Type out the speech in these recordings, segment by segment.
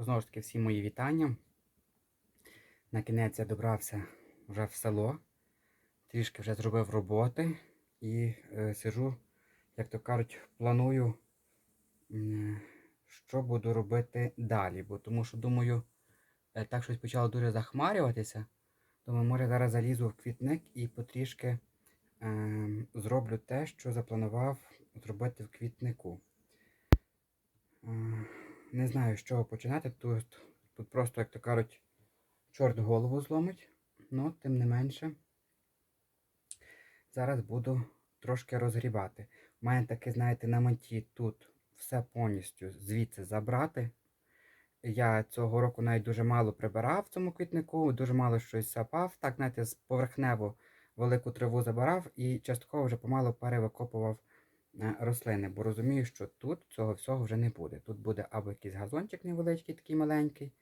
Знову ж таки, всі мої вітання. На кінець я добрався вже в село, трішки вже зробив роботи і е, сижу, як то кажуть, планую, м, що буду робити далі. Бо тому що думаю, е, так щось почало дуже захмарюватися. Думаю, може зараз залізу в квітник і потрішки е, зроблю те, що запланував зробити в квітнику. Е, не знаю, з чого починати. Тут, тут просто, як то кажуть, чорт голову зломить. Ну, тим не менше, зараз буду трошки розгрібати. У мене таки, знаєте, на меті тут все повністю звідси забрати. Я цього року навіть дуже мало прибирав в цьому квітнику, дуже мало щось сапав. Так, знаєте, з поверхнево велику траву забирав і частково вже помало перевикопував рослини, бо розумію, що тут цього всього вже не буде. Тут буде або якийсь газончик невеличкий, такий маленький,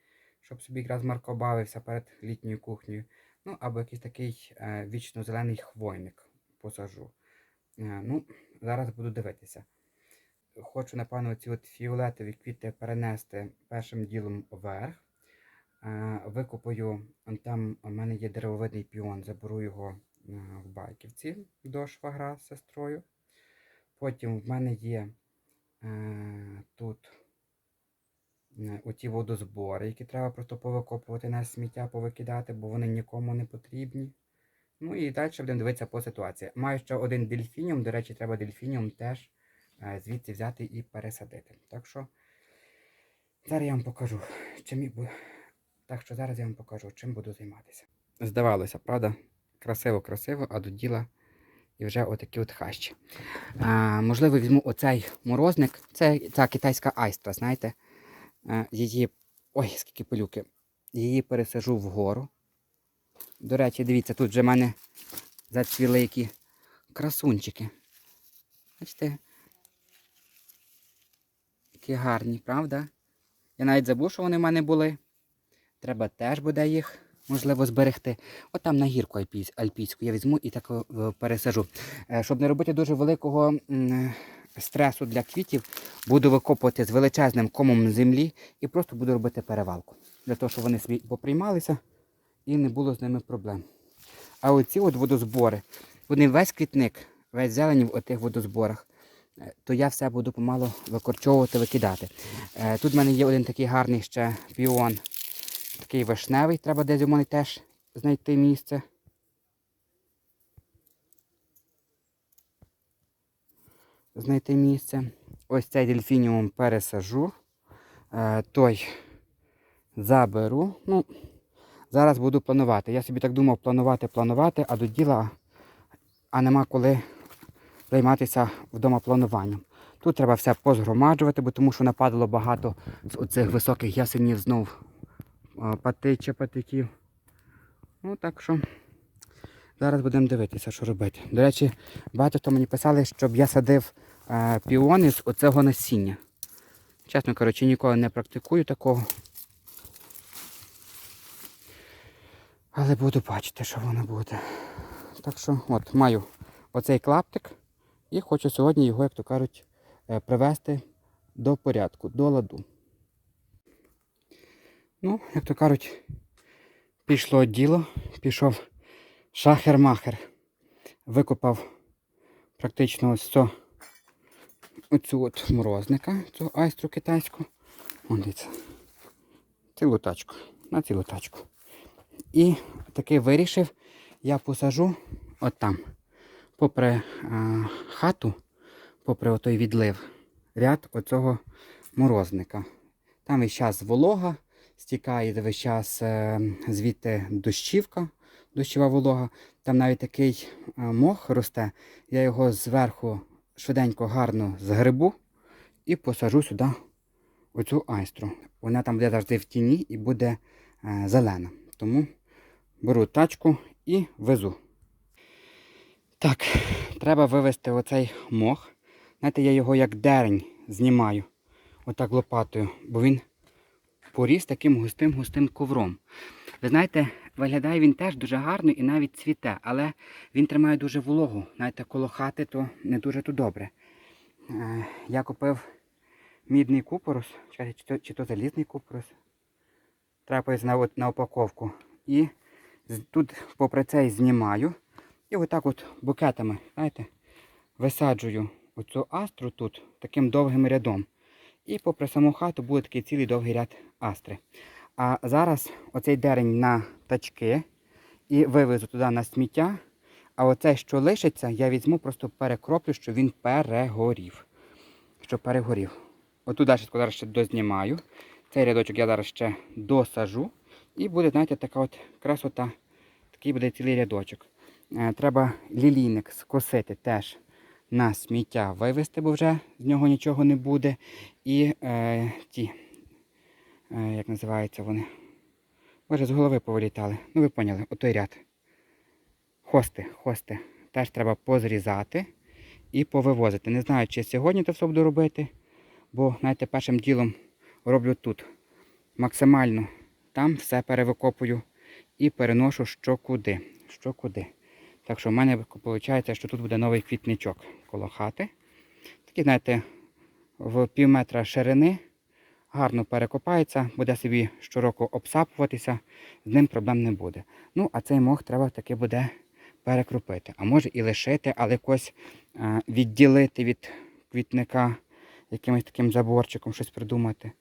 щоб собі якраз Марко бавився перед літньою кухнею. Ну, або якийсь такий е, вічно зелений хвойник посажу. Е, ну, зараз буду дивитися. Хочу, напевно, ці от фіолетові квіти перенести першим ділом вверх. Е, викопаю, там у мене є деревовидний піон, заберу його е, в байківці до швагра з сестрою. Потім в мене є е, тут е, оті водозбори, які треба просто повикопувати на сміття, повикидати, бо вони нікому не потрібні. Ну і далі будемо дивитися по ситуації. Маю ще один дельфініум, до речі, треба дельфініум теж е, звідси взяти і пересадити. Так що зараз я вам покажу, чим так що зараз я вам покажу, чим буду займатися. Здавалося, правда? Красиво, красиво, а до діла і вже отакі от хащі. А, можливо, візьму оцей морозник. Це ця китайська айстра, знаєте. А, її. Ой, скільки пилюки. Її пересажу вгору. До речі, дивіться, тут вже в мене зацвіли які красунчики. Бачите? Які гарні, правда? Я навіть забув, що вони в мене були. Треба теж буде їх, можливо, зберегти. От там на гірку альпійську я візьму і так е, пересажу. Е, Щоб не робити дуже великого стресу для квітів, буду викопувати з величезним комом землі і просто буду робити перевалку. Для того, щоб вони собі поприймалися і не було з ними проблем. А оці от водозбори, вони весь квітник, весь зелень в отих водозборах, е, то я все буду помалу викорчовувати, викидати. Е, Тут в мене є один такий гарний ще піон, такий вишневий, треба десь у мене теж знайти місце. Знайти місце. Ось цей дельфініум пересажу. Е, той заберу. Ну, зараз буду планувати. Я собі так думав планувати, планувати, а до діла, а нема коли займатися вдома плануванням. Тут треба все позгромаджувати, бо тому що нападало багато з оцих високих ясенів знов патича патиків. Ну так що зараз будемо дивитися, що робити. До речі, багато хто мені писали, щоб я садив е, піони з оцього насіння. Чесно кажучи, ніколи не практикую такого. Але буду бачити, що воно буде. Так що, от, маю оцей клаптик і хочу сьогодні його, як то кажуть, е, привести до порядку, до ладу. Ну, як то кажуть, пішло діло, пішов шахер-махер. Викопав практично ось цю, оцю от морозника, цю айстру китайську. Вон дивіться. Цілу тачку. На цілу тачку. І таки вирішив, я посажу от там, попри е, хату, попри отой відлив, ряд оцього морозника. Там весь час волога, стікає весь час е, звідти дощівка, дощова волога. Там навіть такий е, мох росте. Я його зверху швиденько гарно згребу і посажу сюди оцю айстру. Вона там буде завжди в тіні і буде е, зелена. Тому беру тачку і везу. Так, треба вивезти оцей мох. Знаєте, я його як дерень знімаю. Отак лопатою, бо він поріс таким густим-густим ковром. Ви знаєте, виглядає він теж дуже гарно і навіть цвіте, але він тримає дуже вологу. Знаєте, коло хати то не дуже то добре. Е, Я купив мідний купорос, чи то, чи то залізний купорос. трапиться на, на упаковку. І тут попри це знімаю. І отак от букетами, знаєте, висаджую оцю астру тут таким довгим рядом. І попри саму хату буде такий цілий довгий ряд астри. А зараз оцей дерень на тачки і вивезу туди на сміття. А оцей, що лишиться, я візьму, просто перекроплю, щоб він перегорів. Щоб перегорів. Отут далі зараз ще дознімаю. Цей рядочок я зараз ще досажу. І буде, знаєте, така от красота. Такий буде цілий рядочок. Е, Треба лілійник скосити теж на сміття вивезти, бо вже з нього нічого не буде. І е, ті, як називаються вони? Боже, з голови повилітали. Ну ви поняли, отой ряд. Хости, хости. Теж треба позрізати і повивозити. Не знаю, чи сьогодні це все буду робити, бо, знаєте, першим ділом роблю тут. Максимально там все перевикопую і переношу що куди. Що куди. Так що в мене виходить, що тут буде новий квітничок коло хати. Такий, знаєте, в пів метра ширини. Гарно перекопається, буде собі щороку обсапуватися, з ним проблем не буде. Ну, а цей мох треба таки буде перекропити. А може і лишити, але якось е, відділити від квітника якимось таким заборчиком, щось придумати.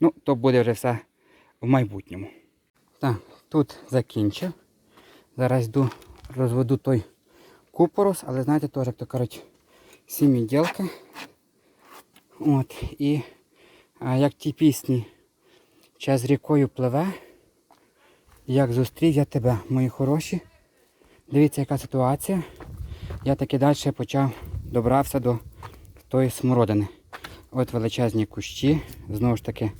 Ну, то буде вже все в майбутньому. Так, тут закінчив. Зараз йду, розведу той купорос, але знаєте, теж, як то кажуть, сім'ї ділки. От, і як ті пісні, час рікою пливе, як зустрів я тебе, мої хороші. Дивіться, яка ситуація. Я таки далі почав добрався до тої смородини. От величезні кущі. Знову ж таки,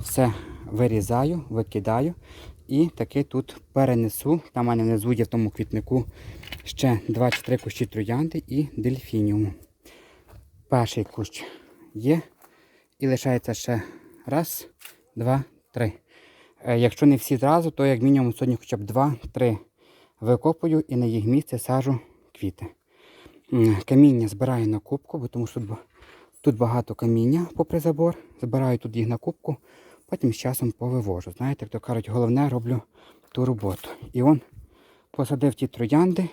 все вирізаю, викидаю. І таки тут перенесу. Там мене внизу є в тому квітнику ще 2-3 кущі троянди і дельфініуму. Перший кущ є. І лишається ще раз, два, три. Е, Якщо не всі зразу, то як мінімум сьогодні хоча б два-три викопую і на їх місце сажу квіти. Каміння збираю на кубку, бо тому що тут багато каміння попри забор. Збираю тут їх на кубку, потім з часом повивожу. Знаєте, як то кажуть, головне роблю ту роботу. І он посадив ті троянди,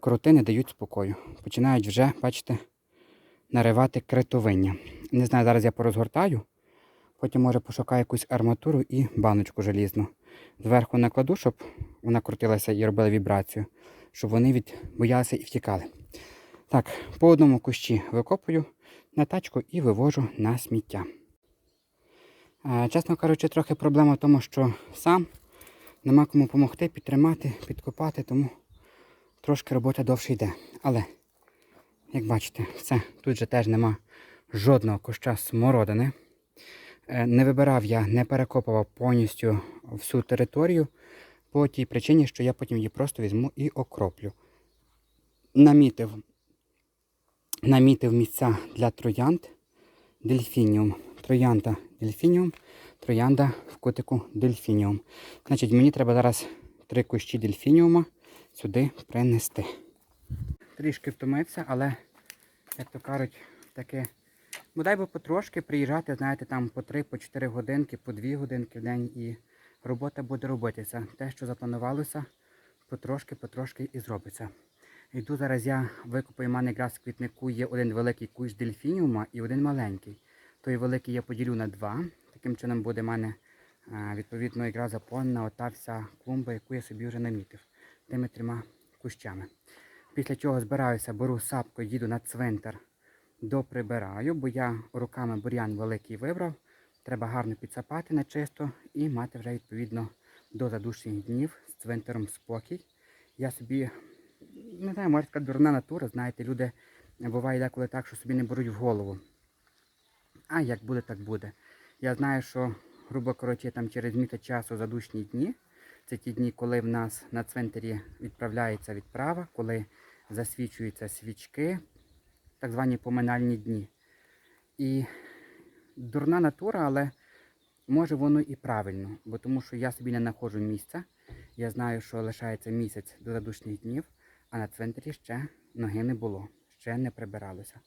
кроти не дають спокою. Починають вже, бачите, наривати критовиння. Не знаю, зараз я порозгортаю. Потім може пошукаю якусь арматуру і баночку желізну. Зверху накладу, щоб вона крутилася і робила вібрацію, щоб вони від... боялися і втікали. Так, по одному кущі викопую на тачку і вивожу на сміття. Чесно кажучи, трохи проблема в тому, що сам нема кому допомогти, підтримати, підкопати, тому трошки робота довше йде. Але, як бачите, все, тут же теж нема жодного куща смородини. Е, Не вибирав я, не перекопував повністю всю територію по тій причині, що я потім її просто візьму і окроплю. Намітив, намітив місця для троянд дельфініум. Троянда дельфініум, троянда в кутику дельфініум. Значить, мені треба зараз три кущі дельфініума сюди принести. Трішки втомився, але, як то кажуть, таке Бодай би потрошки приїжджати, знаєте, там по 3, по 4 годинки, по 2 годинки в день і робота буде робитися. Те, що запланувалося, потрошки, потрошки і зробиться. Йду зараз я викопаю, в мене якраз в квітнику є один великий кущ дельфініума і один маленький. Той великий я поділю на два. Таким чином буде в мене е, відповідно якраз заповнена ота вся клумба, яку я собі вже намітив тими трьома кущами. Після чого збираюся, беру сапку, їду на цвинтар доприбираю, бо я руками бур'ян великий вибрав. Треба гарно підсапати на чисто і мати вже відповідно до задушних днів з цвинтаром спокій. Я собі, не знаю, можна сказати, дурна натура, знаєте, люди буває деколи так, що собі не беруть в голову. А як буде, так буде. Я знаю, що, грубо коротше, там через місяць часу задушні дні. Це ті дні, коли в нас на цвинтарі відправляється відправа, коли засвічуються свічки, так звані поминальні дні. І дурна натура, але може воно і правильно, бо тому що я собі не знаходжу місця. Я знаю, що лишається місяць до задушних днів, а на цвинтарі ще ноги не було, ще не прибиралося.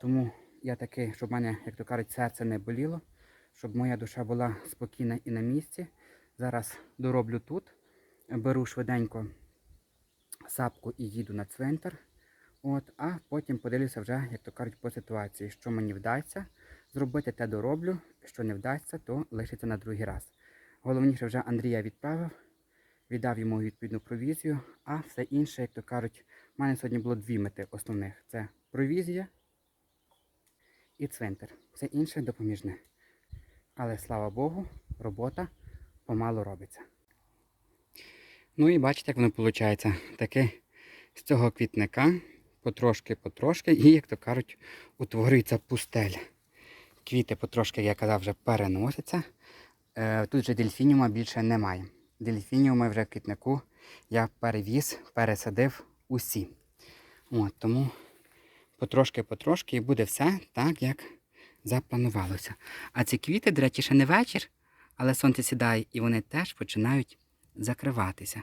Тому я таки, щоб в мене, як то кажуть, серце не боліло, щоб моя душа була спокійна і на місці. Зараз дороблю тут. Беру швиденько сапку і їду на цвинтар. От, а потім подивлюся вже, як то кажуть, по ситуації, що мені вдасться зробити, те дороблю. Що не вдасться, то лишиться на другий раз. Головніше вже Андрія відправив, віддав йому відповідну провізію, а все інше, як то кажуть, в мене сьогодні було дві мети основних: це провізія і цвинтар. Все інше допоміжне. Але слава Богу, робота помалу робиться. Ну і бачите, як воно виходить. Таке з цього квітника потрошки-потрошки, і, як то кажуть, утворюється пустель. Квіти потрошки, як я казав, вже переносяться. Е, Тут вже дельфініума більше немає. Дельфініуми вже в квітнику я перевіз, пересадив усі. От, тому потрошки-потрошки і буде все так, як запланувалося. А ці квіти, до речі, ще не вечір, але сонце сідає і вони теж починають закриватися.